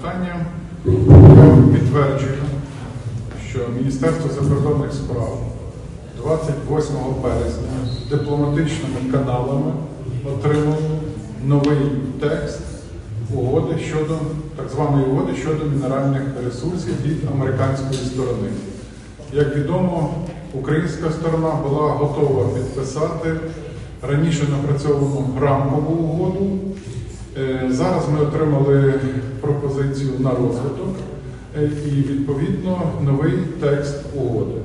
питання. Я підтверджую, що Міністерство закордонних справ 28 березня дипломатичними каналами отримало новий текст угоди щодо так званої угоди щодо мінеральних ресурсів від американської сторони. Як відомо, українська сторона була готова підписати раніше напрацьовану рамкову угоду. Е, Зараз ми отримали пропозицію на розвиток е, і відповідно новий текст угоди.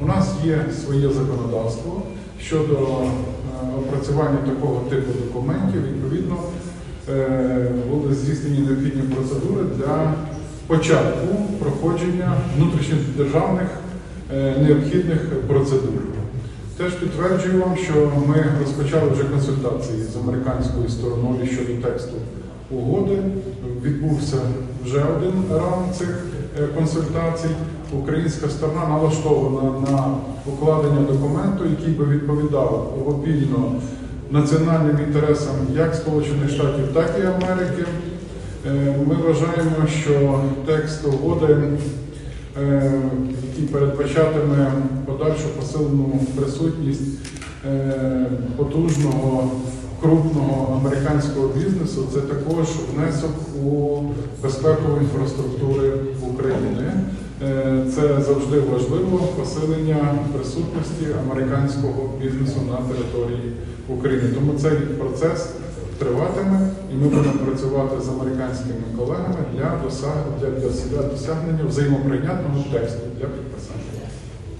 У нас є своє законодавство щодо е, опрацювання такого типу документів. Відповідно, були здійснені необхідні процедури для початку проходження внутрішньодержавних необхідних процедур. Теж підтверджую вам, що ми розпочали вже консультації з американською стороною щодо тексту угоди. Відбувся вже один раунд цих е, консультацій. Українська сторона налаштована на укладення документу, який би відповідав обопільно національним інтересам як Сполучених Штатів, так і Америки. Е, Ми вважаємо, що текст угоди який передбачатиме подальшу посилену присутність е, потужного крупного американського бізнесу, це також внесок у безпекову інфраструктури України. Е, Це завжди важливо посилення присутності американського бізнесу на території України. Тому цей процес триватиме, і ми будемо працювати з американськими колегами для досяг- для досягнення взаємоприйнятного тексту для підписання.